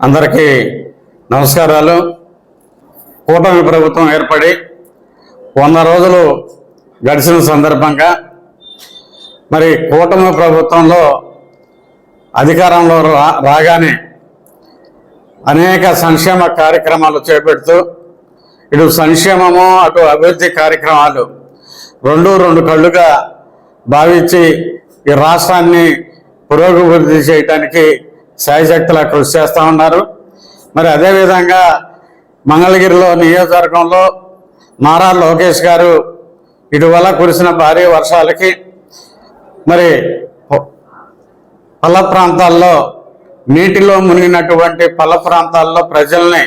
అందరికీ నమస్కారాలు. కూటమి ప్రభుత్వం ఏర్పడి వంద రోజులు గడిచిన సందర్భంగా మరి కూటమి ప్రభుత్వంలో అధికారంలో రా రాగానే అనేక సంక్షేమ కార్యక్రమాలు చేపడుతూ ఇటు సంక్షేమము అటు అభివృద్ధి కార్యక్రమాలు రెండు రెండు కళ్ళుగా భావించి ఈ రాష్ట్రాన్ని పురోగభివృద్ధి చేయడానికి శాయశక్తులా కృషి చేస్తూ ఉన్నారు. మరి అదేవిధంగా మంగళగిరిలో నియోజకవర్గంలో నారా లోకేష్ గారు ఇటీవల కురిసిన భారీ వర్షాలకి మరి పల్ల ప్రాంతాల్లో నీటిలో మునిగినటువంటి పల్ల ప్రాంతాల్లో ప్రజల్ని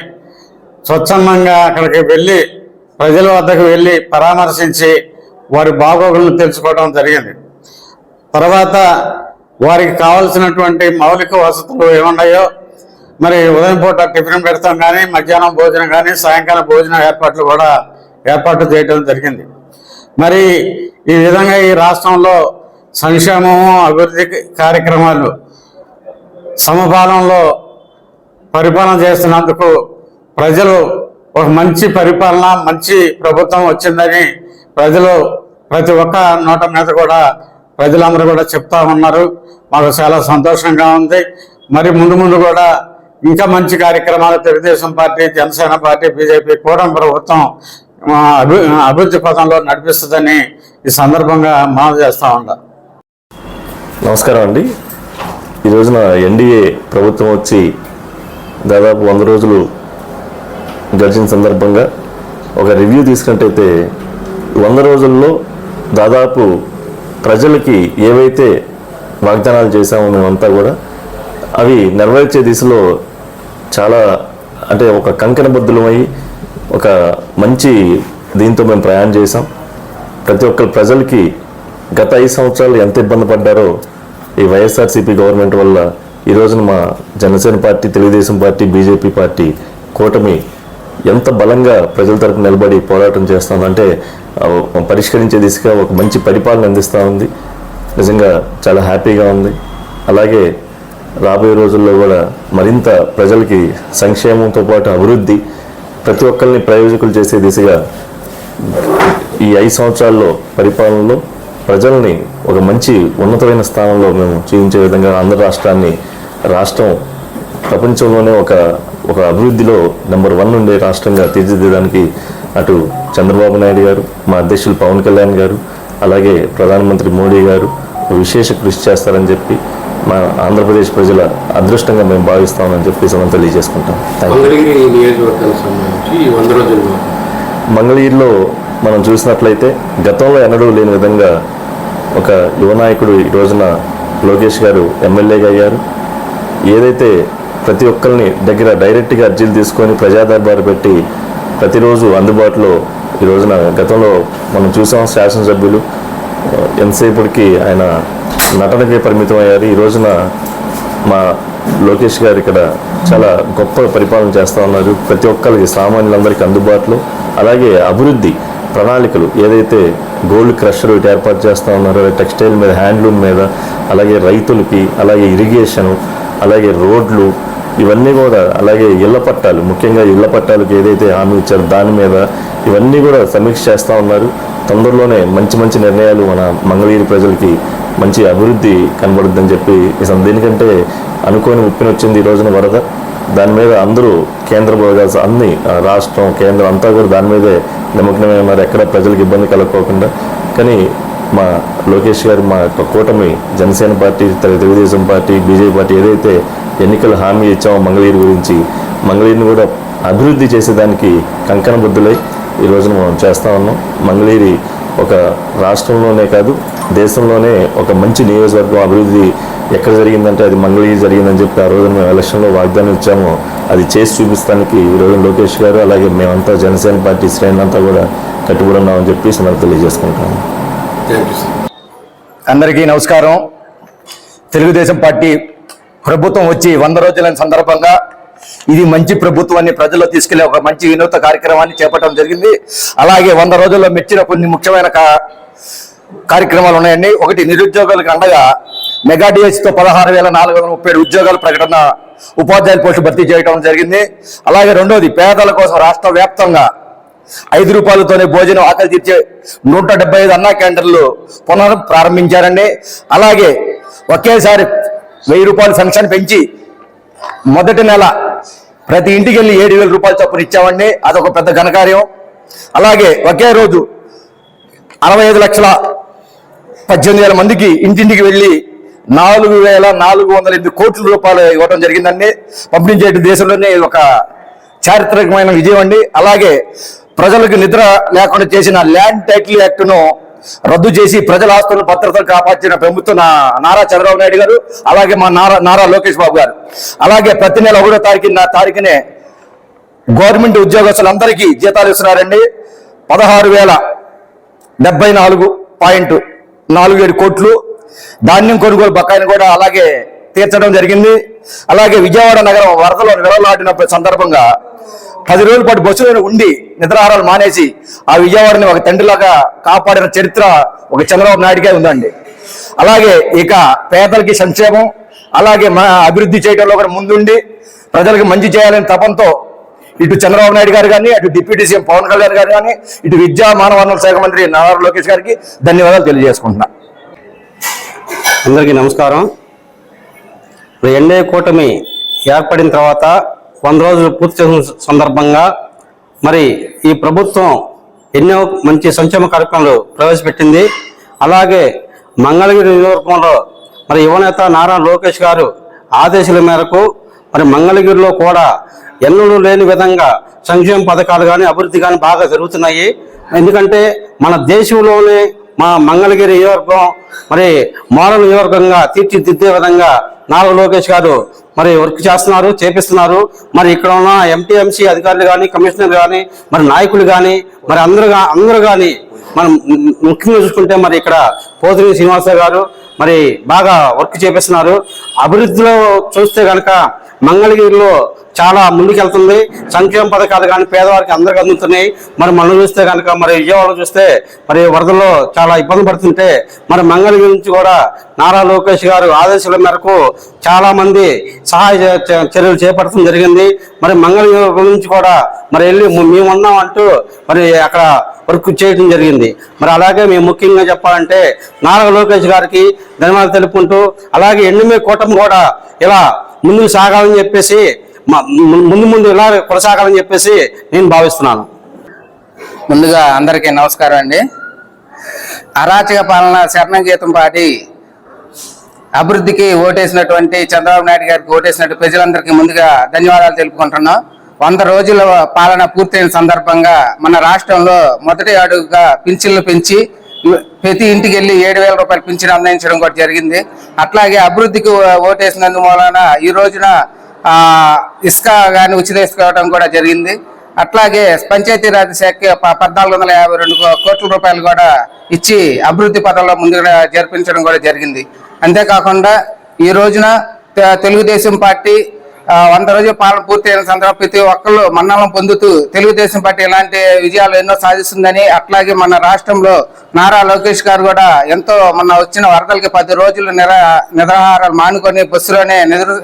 స్వచ్ఛందంగా అక్కడికి వెళ్ళి ప్రజల వద్దకు వెళ్ళి పరామర్శించి వారి బాగోగులను తెలుసుకోవడం జరిగింది. తర్వాత వారికి కావలసినటువంటి మౌలిక వసతులు ఏమున్నాయో మరి ఉదయం పూట టిఫిన్ పెడతాం కానీ మధ్యాహ్నం భోజనం కానీ సాయంకాలం భోజనం ఏర్పాట్లు కూడా ఏర్పాటు చేయడం జరిగింది. మరి ఈ విధంగా ఈ రాష్ట్రంలో సంక్షేమము అభివృద్ధి కార్యక్రమాలు సమపాలనలో పరిపాలన చేస్తున్నందుకు ప్రజలు ఒక మంచి పరిపాలన మంచి ప్రభుత్వం వచ్చిందని ప్రజలు ప్రతి ఒక్క నోట మీద కూడా ప్రజలందరూ కూడా చెప్తా ఉన్నారు. మాకు చాలా సంతోషంగా ఉంది. మరి ముందు ముందు కూడా ఇంకా మంచి కార్యక్రమాలు Telugu Desam party Janasena party BJP కూడా ప్రభుత్వం అభి అభివృద్ధి పథంలో నడిపిస్తుందని ఈ సందర్భంగా మనం చేస్తా ఉంటాం నమస్కారం అండి. ఈ రోజున ఎన్డీఏ ప్రభుత్వం వచ్చి దాదాపు వంద రోజులు గడిచిన సందర్భంగా ఒక రివ్యూ తీసుకున్నట్టయితే వంద రోజుల్లో దాదాపు ప్రజలకి ఏవైతే వాగ్దానాలు చేశామో మేమంతా కూడా అవి నెరవేర్చే దిశలో చాలా అంటే ఒక కంకణబద్ధులమై ఒక మంచి దీంతో మేము ప్రయాణం చేసాం ప్రతి ఒక్క ప్రజలకి గత ఐదు సంవత్సరాలు ఎంత ఇబ్బంది పడ్డారో ఈ వైఎస్ఆర్సీపీ గవర్నమెంట్ వల్ల ఈ రోజున మా Janasena party Telugu Desam party BJP party కూటమి ఎంత బలంగా ప్రజల తరపు నిలబడి పోరాటం చేస్తుందంటే పరిష్కరించే దిశగా ఒక మంచి పరిపాలన అందిస్తూ ఉంది. నిజంగా చాలా హ్యాపీగా ఉంది. అలాగే రాబోయే రోజుల్లో కూడా మరింత ప్రజలకి సంక్షేమంతో పాటు అభివృద్ధి ప్రతి ఒక్కరిని ప్రయోజకులు చేసే దిశగా ఈ ఐదు సంవత్సరాల్లో పరిపాలనలో ప్రజల్ని ఒక మంచి ఉన్నతమైన స్థానంలో మేము చూపించే విధంగా ఆంధ్ర రాష్ట్రాన్ని రాష్ట్రం ప్రపంచంలోనే ఒక ఒక అభివృద్ధిలో నెంబర్ వన్ ఉండే రాష్ట్రంగా తీర్చిదిద్దడానికి అటు చంద్రబాబు నాయుడు గారు మా అధ్యక్షులు పవన్ కళ్యాణ్ గారు అలాగే ప్రధానమంత్రి మోడీ గారు విశేష కృషి చేస్తారని చెప్పి మా ఆంధ్రప్రదేశ్ ప్రజల అదృష్టంగా మేము భావిస్తామని చెప్పి మనం తెలియజేసుకుంటాం. మంగళగిరిలో మనం చూసినట్లయితే గతంలో ఎన్నడూ లేని విధంగా ఒక యువ నాయకుడు ఈ రోజున లోకేష్ గారు ఎమ్మెల్యేగా అయ్యారు. ఏదైతే ప్రతి ఒక్కరిని దగ్గర డైరెక్ట్గా అర్జీలు తీసుకొని ప్రజాదర్బారు పెట్టి ప్రతిరోజు అందుబాటులో ఈ రోజున గతంలో మనం చూసాం శాసనసభ్యులు ఎంతసేపటికి ఆయన నటనకే పరిమితం అయ్యారు ఈ రోజున మా లోకేష్ గారు ఇక్కడ చాలా గొప్ప పరిపాలన చేస్తూ ఉన్నారు. ప్రతి ఒక్కరికి సామాన్యులందరికీ అందుబాటులో. అలాగే అభివృద్ధి ప్రణాళికలు ఏదైతే గోల్డ్ క్రషర్ ఇటు ఏర్పాటు చేస్తూ ఉన్నారో టెక్స్టైల్ మీద హ్యాండ్లూమ్ మీద అలాగే రైతులకి అలాగే ఇరిగేషను అలాగే రోడ్లు ఇవన్నీ కూడా అలాగే ఇళ్ళ పట్టాలు ముఖ్యంగా ఇళ్ళ పట్టాలకు ఏదైతే హామీ ఇచ్చారో దాని మీద ఇవన్నీ కూడా సమీక్ష చేస్తూ ఉన్నారు. తొందరలోనే మంచి మంచి నిర్ణయాలు మన మంగళగిరి ప్రజలకి మంచి అభివృద్ధి కనబడుద్దని చెప్పి దీనికంటే అనుకోని ఉప్పిన వచ్చింది ఈ రోజున వరద. దాని మీద అందరూ కేంద్ర బోగాల్సి అన్ని రాష్ట్రం కేంద్రం అంతా కూడా దాని మీదే నిమగ్నమై ఉన్నారు. ఎక్కడ ప్రజలకు ఇబ్బంది కలగకోకుండా. కానీ మా లోకేష్ గారు మా యొక్క కూటమి Janasena party Telugu Desam party BJP party ఏదైతే ఎన్నికల హామీ ఇచ్చామో మంగళగిరి గురించి. మంగళగిరిని కూడా అభివృద్ధి చేసేదానికి కంకణ బుద్ధులై ఈ రోజున మనం చేస్తా ఉన్నాం. మంగళగిరి ఒక రాష్ట్రంలోనే కాదు దేశంలోనే ఒక మంచి నియోజకవర్గం అభివృద్ధి ఎక్కడ జరిగిందంటే అది మంగళగిరి జరిగిందని చెప్పి ఆ రోజున మేము ఎలక్షన్లో వాగ్దానం ఇచ్చామో. అది చేసి చూపిస్తానికి ఈ రోజు లోకేష్ గారు అలాగే మేమంతా జనసేన పార్టీ శ్రేణులంతా కూడా కట్టుబడి ఉన్నామని చెప్పి మనం తెలియజేసుకుంటాము అందరికీ నమస్కారం. తెలుగుదేశం పార్టీ ప్రభుత్వం వచ్చి వంద రోజుల సందర్భంగా ఇది మంచి ప్రభుత్వాన్ని ప్రజల్లో తీసుకెళ్ళే ఒక మంచి వినూత్న కార్యక్రమాన్ని చేపట్టడం జరిగింది. అలాగే వంద రోజుల్లో మెచ్చిన కొన్ని ముఖ్యమైన కార్యక్రమాలు ఉన్నాయండి. ఒకటి నిరుద్యోగులకు అండగా మెగా తో పదహారు వేల నాలుగు వందల ముప్పై ఉద్యోగాల ప్రకటన ఉపాధ్యాయుల పోస్టు భర్తీ చేయడం జరిగింది. అలాగే రెండోది పేదల కోసం రాష్ట్ర వ్యాప్తంగా ఐదు రూపాయలతోనే భోజనం ఆకలి తీర్చే నూట డెబ్బై ఐదు అన్నా క్యాంటీన్లు పునర్ ప్రారంభించారండి. అలాగే ఒకేసారి వెయ్యి రూపాయలు ఫంక్షన్ పెంచి మొదటి నెల ప్రతి ఇంటికి వెళ్ళి ఏడు వేల రూపాయలు చొప్పున ఇచ్చామండి. అదొక పెద్ద ఘనకార్యం. అలాగే ఒకే రోజు అరవై ఐదు లక్షల పద్దెనిమిది వేల మందికి ఇంటింటికి వెళ్ళి నాలుగు వేల నాలుగు వందల ఎనిమిది కోట్ల రూపాయలు ఇవ్వడం జరిగిందండి. పంపిణీ చేయడం దేశంలోనే ఒక చారిత్రకమైన విజయం అండి. అలాగే ప్రజలకు నిద్ర లేకుండా చేసిన ల్యాండ్ టైటిల్ యాక్ట్ను రద్దు చేసి ప్రజల ఆస్తులను భద్రతను కాపాడిన ప్రభుత్వం నారా చంద్రబాబు నాయుడు గారు అలాగే మా నారా నారా లోకేష్ బాబు గారు. అలాగే ప్రతి నెల ఒకటో తారీఖు తారీఖునే గవర్నమెంట్ ఉద్యోగస్తులందరికీ జీతాలు ఇస్తున్నారండి. పదహారు వేల డెబ్బై నాలుగు పాయింట్ నాలుగు ఏడు కోట్లు. ధాన్యం కొనుగోలు బకాయిని కూడా అలాగే తీర్చడం జరిగింది. అలాగే విజయవాడ నగరం వరదలో విరవలాడిన సందర్భంగా పది రోజుల పాటు బస్సులో ఉండి నిద్రాహారాలు మానేసి ఆ విజయవాడని ఒక తండ్రిలాగా కాపాడిన చరిత్ర ఒక చంద్రబాబు నాయుడికే ఉందండి. అలాగే ఇక పేదలకి సంక్షేమం అలాగే మన అభివృద్ధి చేయడంలో కూడా ముందుండి ప్రజలకు మంచి చేయాలని తపంతో ఇటు చంద్రబాబు నాయుడు గారు కానీ అటు డిప్యూటీ సీఎం పవన్ కళ్యాణ్ గారు కానీ ఇటు విద్యా మానవ వనరుల శాఖ మంత్రి నారా లోకేష్ గారికి ధన్యవాదాలు తెలియజేసుకుంటున్నా. అందరికీ నమస్కారం. ఎన్ఏ కూటమి ఏర్పడిన తర్వాత వంద రోజులు పూర్తి చేసిన సందర్భంగా మరి ఈ ప్రభుత్వం ఎన్నో మంచి సంక్షేమ కార్యక్రమాలు ప్రవేశపెట్టింది. అలాగే మంగళగిరి నియోజకవర్గంలో మరి యువనేత నారా లోకేష్ గారు ఆదేశాల మేరకు మరి మంగళగిరిలో కూడా ఎన్నడూ లేని విధంగా సంక్షేమ పథకాలు కానీ అభివృద్ధి కానీ బాగా జరుగుతున్నాయి. ఎందుకంటే మన దేశంలోనే మా మంగళగిరి నియోజకవర్గం మరి మోడల్ నియోజకవర్గంగా తీర్చిదిద్దే విధంగా నారా లోకేష్ గారు మరి వర్క్ చేస్తున్నారు చేపిస్తున్నారు. మరి ఇక్కడ ఉన్న ఎంపీఎంసీ అధికారులు కానీ కమిషనర్ కానీ మరి నాయకులు కానీ మరి అందరూ అందరు అందరూ కానీ మనం ముఖ్యంగా చూసుకుంటే మరి ఇక్కడ పోతిరి శ్రీనివాస గారు మరి బాగా వర్క్ చేపిస్తున్నారు. అభివృద్ధిలో చూస్తే కనుక మంగళగిరిలో చాలా ముందుకెళ్తుంది. సంక్షేమ పథకాలు కానీ పేదవారికి అందరికి అందుతున్నాయి. మరి మనం చూస్తే కనుక మరి విజయవాడ చూస్తే మరి వరదల్లో చాలా ఇబ్బంది పడుతుంటే మరి మంగళగిరి నుంచి కూడా నారా లోకేష్ గారు ఆదేశాల మేరకు చాలా మంది సహాయ చర్యలు చేపట్టడం జరిగింది. మరి మంగళగిరి నుంచి కూడా మరి వెళ్ళి మేమున్నాం మేము అంటూ మరి అక్కడ వర్క్ చేయడం జరిగింది. మరి అలాగే మేము ముఖ్యంగా చెప్పాలంటే నారా లోకేష్ గారికి ధన్యవాదాలు తెలుపుకుంటూ అలాగే ఎన్నిమే కూటమి కూడా ఇలా ముందుకు సాగాలని చెప్పేసి ముందు ముందు ఇలా కొనసాగాలని చెప్పేసి నేను భావిస్తున్నాను. ముందుగా అందరికీ నమస్కారం అండి. అరాచక పాలన శరణగీతం పాటి అభివృద్ధికి ఓటేసినటువంటి చంద్రబాబు నాయుడు గారికి ఓటేసినట్టు ప్రజలందరికీ ముందుగా ధన్యవాదాలు తెలుపుకుంటున్నాం. వంద రోజుల పాలన పూర్తయిన సందర్భంగా మన రాష్ట్రంలో మొదటి అడుగుగా పింఛన్లు పెంచి ప్రతి ఇంటికి వెళ్ళి ఏడు వేల రూపాయలు పింఛన్ అందించడం కూడా జరిగింది. అట్లాగే అభివృద్ధికి ఓటేసినందు మూలన ఈ రోజున ఆ, ఇసుక కానీ ఉచిత ఇసుక ఇవ్వడం కూడా జరిగింది. అట్లాగే పంచాయతీరాజ్ శాఖ ప- పద్నాలుగు వందల యాభై రెండు కోట్ల రూపాయలు కూడా ఇచ్చి అభివృద్ధి పదంలో ముందుగా జరిపించడం కూడా జరిగింది. అంతేకాకుండా ఈ రోజున తెలుగుదేశం పార్టీ వంద రోజుల పాలన పూర్తయిన సందర్భంగా ప్రతి ఒక్కళ్ళు మన్నలం పొందుతూ తెలుగుదేశం పార్టీ ఇలాంటి విజయాలు ఎన్నో సాధిస్తుందని అట్లాగే మన రాష్ట్రంలో నారా లోకేష్ గారు కూడా ఎంతో మొన్న వచ్చిన వరదలకి పది రోజులు నిర నిరాహారాలు మానుకొని బస్సులోనే నిద్ర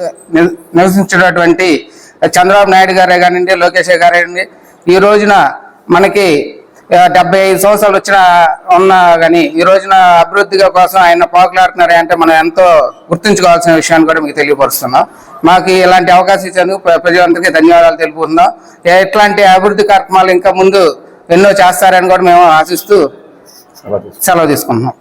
నివసించినటువంటి చంద్రబాబు నాయుడు గారే కానివ్వండి లోకేష్ గారండి ఈ రోజున మనకి డెబ్బై ఐదు సంవత్సరాలు వచ్చిన ఉన్నా కానీ ఈ రోజున అభివృద్ధిగా కోసం ఆయన పోకలాడుతున్నారు అంటే మనం ఎంతో గుర్తుంచుకోవాల్సిన విషయాన్ని కూడా మీకు తెలియపరుస్తున్నాం. మాకు ఇలాంటి అవకాశం ఇచ్చేందుకు ప్ర- ప్రజలందరికీ ధన్యవాదాలు తెలుపుతున్నాం ఎట్లాంటి అభివృద్ధి కార్యక్రమాలు ఇంకా ముందు ఎన్నో చేస్తారని కూడా మేము ఆశిస్తూ సెలవు తీసుకుంటున్నాం.